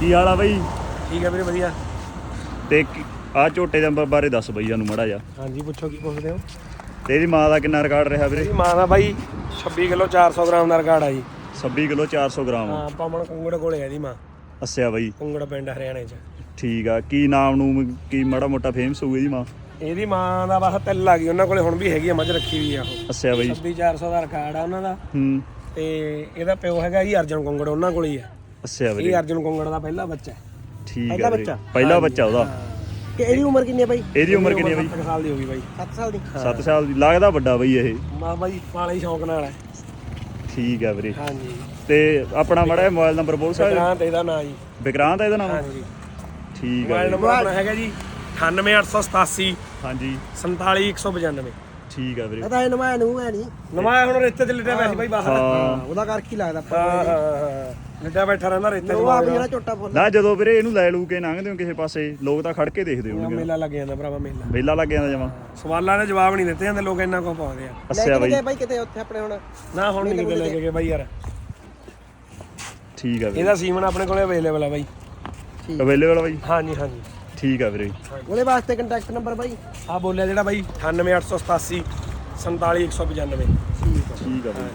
ਕੀ ਹਾਲ ਆ ਬਈ? ਠੀਕ ਹੈ ਵੀਰੇ ਵਧੀਆ। ਤੇ ਆ ਝੋਟੇ ਦੇ ਬਾਰੇ ਦੱਸ ਬਈ ਸਾਨੂੰ ਮੜਾ ਜਾ ਹਾਂਜੀ ਪੁੱਛੋ ਕੀ ਪੁੱਛਦੇ ਹੋ? ਤੇ ਇਹਦੀ ਮਾਂ ਦਾ ਕਿੰਨਾ ਰਿਕਾਰਡ ਰਿਹਾ ਵੀਰੇ? ਮਾਂ ਦਾ ਬਾਈ 26 ਕਿਲੋ 400 ਗ੍ਰਾਮ ਦਾ ਰਿਕਾਰਡ ਆ ਜੀ। 26 ਕਿਲੋ 400 ਗ੍ਰਾਮ। ਹਾਂ ਪਵਨ ਕੁੰਗੜ ਕੋਲੇ ਆ ਇਹਦੀ ਮਾਂ। ਅੱਛਾ ਬਈ। ਕੁੰਗੜ ਪਿੰਡ ਹਰਿਆਣੇ 'ਚ। ਠੀਕ ਆ ਕੀ ਨਾਮ ਨੂੰ ਕੀ ਮਾੜਾ ਮੋਟਾ ਫੇਮਸ ਹੋਊ ਇਹਦੀ ਮਾਂ? ਇਹਦੀ ਮਾਂ ਦਾ ਬਸ ਤਿੱਲ ਆ ਗਈ ਉਹਨਾਂ ਕੋਲੇ ਹੁਣ ਵੀ ਹੈਗੀ ਆ ਮੱਝ ਰੱਖੀ ਵੀ ਆ ਉਹ। ਅੱਛਾ ਬਈ। 26400 ਦਾ ਰਿਕਾਰਡ ਆ ਉਹਨਾਂ ਦਾ। ਹੂੰ। ਤੇ ਇਹਦਾ ਪਿਓ ਹੈਗਾ ਜੀ ਅਰਜਨ ਕੁੰਗੜ ਉਹਨਾਂ ਕੋਲੇ ਹੀ ਆ। ਅੱਛਾ ਵੀਰੇ। ਇਹ ਅਰਜਨ ਕੁੰਗੜ ਦਾ ਪਹਿਲਾ ਬੱਚਾ ਹੈ। ਠੀਕ ਪਹਿਲਾ ਵੀਰੇ। ਬੱਚਾ? ਪਹਿਲਾ ਬੱਚਾ ਉਹਦਾ। ਕਿ ਇਹਦੀ ਉਮਰ ਕਿੰਨੀ ਹੈ ਬਾਈ? ਇਹਦੀ ਉਮਰ ਕਿੰਨੀ ਹੈ ਬਈ? 7 ਸਾਲ ਦੀ ਹੋ ਗਈ ਬਾਈ। 7 ਸਾਲ ਦੀ। 7 ਸਾਲ ਦੀ। ਲੱਗਦਾ ਵੱਡਾ ਬਈ ਇਹ। ਮਾਂ ਬਾਈ ਪਾਲੇ ਹੀ ਸ਼ੌਂਕ ਨਾਲ ਹੈ। ਠੀਕ ਆ ਵੀਰੇ। ਹਾਂਜੀ। ਤੇ ਆਪਣਾ ਮੜਾ ਮੋਬਾਈਲ ਨੰਬਰ ਬੋਲ ਸਕਦੇ ਗ੍ਰਾਂ ਤੇ ਇਹਦਾ ਨਾਂ ਜੀ। ਵਿਕਰਾਂਤ ਆ ਇਹਦਾ ਨਾਮ ਹਾਂਜੀ। ਠੀਕ ਆ ਮੋਬਾਈਲ। ਨੰਬਰ ਆਪਣਾ ਹੈਗਾ ਜੀ 98887 ਹਾਂਜੀ। 47195 ਠੀਕ ਆ ਵੀਰੇ। ਇਹ ਤਾਂ ਇਹ ਨਵਾਂ ਨੂੰ ਹੈ ਨਹੀਂ। ਨਵਾਂ ਹੁਣ ਰੇਤੇ ਤੇ ਲਿਟਿਆ ਪਿਆ ਸੀ ਬਾਈ ਬਾਹਰ। ਹਾਂ। ਉਹਦਾ ਕਰ ਕੀ ਲੱਗਦਾ ਹਾਂ ਹਾਂ ਹਾਂ ਲਿਟਿਆ ਬੈਠਾ ਰਹਿੰਦਾ ਰੇਤੇ ਉਹ ਆਪ ਜਿਹੜਾ ਝੋਟਾ ਫੁੱਲ। ਨਾ ਜਦੋਂ ਵੀਰੇ ਇਹਨੂੰ ਲੈ ਲੂ ਕੇ ਲੰਘਦੇ ਹੋ ਕਿਸੇ ਪਾਸੇ ਲੋਕ ਤਾਂ ਖੜ ਕੇ ਦੇਖਦੇ ਤੇ ਹੋਣਗੇ। ਮੇਲਾ ਲੱਗ ਜਾਂਦਾ ਭਰਾਵਾ ਮੇਲਾ। ਵੇਲਾ ਲੱਗ ਜਾਂਦਾ ਜਮਾ। ਸਵਾਲਾਂ ਦੇ ਜਵਾਬ ਨਹੀਂ ਦਿੱਤੇ ਜਾਂਦੇ ਲੋਕ ਇੰਨਾ ਕੁ ਪਾਉਂਦੇ ਆ। ਲੈ ਅੱਛਾ ਬਈ। ਬਾਈ ਕਿਤੇ ਉੱਥੇ ਆਪਣੇ ਹੁਣ। ਨਾ ਹੁਣ ਨਹੀਂ ਕਿਤੇ ਲੈ ਕੇ ਗਏ ਬਾਈ ਯਾਰ। ਠੀਕ ਆ ਵੀਰੇ। ਇਹਦਾ ਸੀਮਨ ਆਪਣੇ ਕੋਲੇ ਅਵੇਲੇਬਲ ਆ ਬਾਈ। ਅਵੇਲੇਬਲ ਬਾਈ? ਹਾਂਜੀ ਹਾਂਜੀ। ਠੀਕ ਆ ਵੀਰੇ। ਉਹਦੇ ਵਾਸਤੇ ਕੰਟੈਕਟ ਨੰਬਰ ਬਾਈ? ਆ ਬੋਲਿਆ ਜਿਹੜਾ ਬਾਈ 98887 47195 ਠੀਕ ਹੈ ਠੀਕ ਆ ਵੀਰੇ।